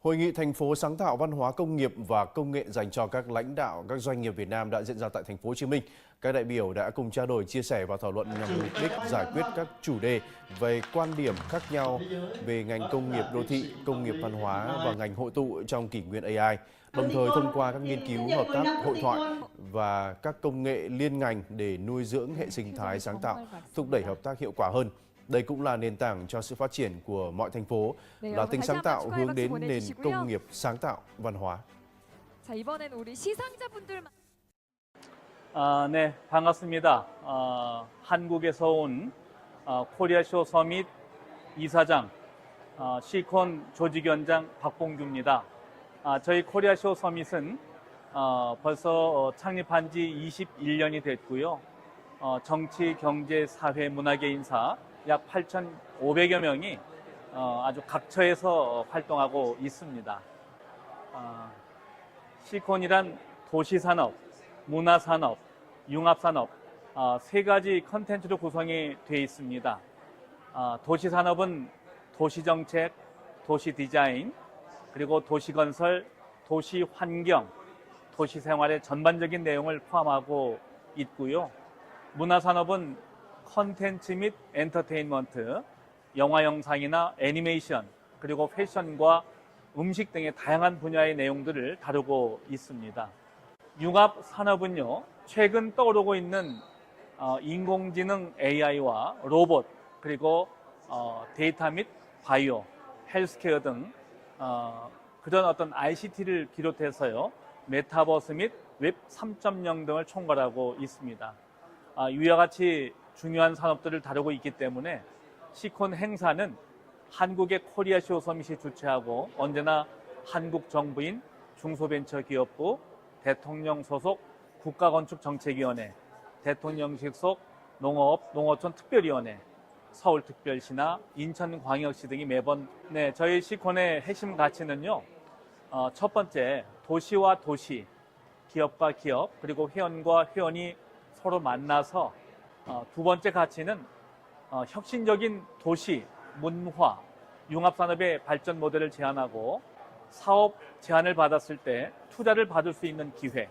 Hội nghị thành phố sáng tạo văn hóa công nghiệp và công nghệ dành cho các lãnh đạo các doanh nghiệp Việt Nam đã diễn ra tại thành phố Hồ Chí Minh. Các đại biểu đã cùng trao đổi, chia sẻ và thảo luận nhằm mục đích giải quyết các chủ đề về quan điểm khác nhau về ngành công nghiệp đô thị, công nghiệp văn hóa và ngành hội tụ trong kỷ nguyên AI. Đồng thời thông qua các nghiên cứu, hợp tác, hội thoại và các công nghệ liên ngành để nuôi dưỡng hệ sinh thái sáng tạo, thúc đẩy hợp tác hiệu quả hơn. Đây cũng là nền tảng cho sự phát triển của mọi thành phố, là tính sáng tạo hướng đến nền công nghiệp sáng tạo văn hóa. 자 이번엔 우리 시상자분들 아, 네, 반갑습니다. 어, 한국에서 온 어, 코리아쇼 서밋 이사장 어, 시콘 조직위원장 박봉규입니다. 아, 저희 코리아쇼 서밋은 어, 벌써 어, 창립한 지 21년이 됐고요. 어, 정치, 경제, 사회, 문화계 인사 약 8,500여 명이 어, 아주 각처에서 활동하고 있습니다. 아, 시콘이란 도시산업, 문화산업, 융합산업 어, 세 가지 컨텐츠로 구성이 되어 있습니다. 어, 도시산업은 도시정책, 도시디자인, 그리고 도시건설, 도시환경, 도시생활의 전반적인 내용을 포함하고 있고요. 문화산업은 컨텐츠 및 엔터테인먼트, 영화 영상이나 애니메이션, 그리고 패션과 음식 등의 다양한 분야의 내용들을 다루고 있습니다. 융합 산업은요, 최근 떠오르고 있는 어, 인공지능 AI와 로봇, 그리고 어, 데이터 및 바이오, 헬스케어 등 어, 그런 어떤 ICT를 비롯해서요, 메타버스 및 웹 3.0 등을 총괄하고 있습니다. 아, 이와 같이 중요한 산업들을 다루고 있기 때문에 시콘 행사는 한국의 코리아 쇼 서밋이 주최하고 언제나 한국 정부인 중소벤처기업부, 대통령 소속 국가건축정책위원회, 대통령실 속 농업, 농어촌 특별위원회, 서울특별시나 인천광역시 등이 매번 네 저희 시콘의 핵심 가치는요. 어, 첫 번째 도시와 도시, 기업과 기업 그리고 회원과 회원이 서로 만나서 어, 두 번째 가치는 어, 혁신적인 도시, 문화, 융합산업의 발전 모델을 제안하고 사업 제안을 받았을 때 투자를 받을 수 있는 기회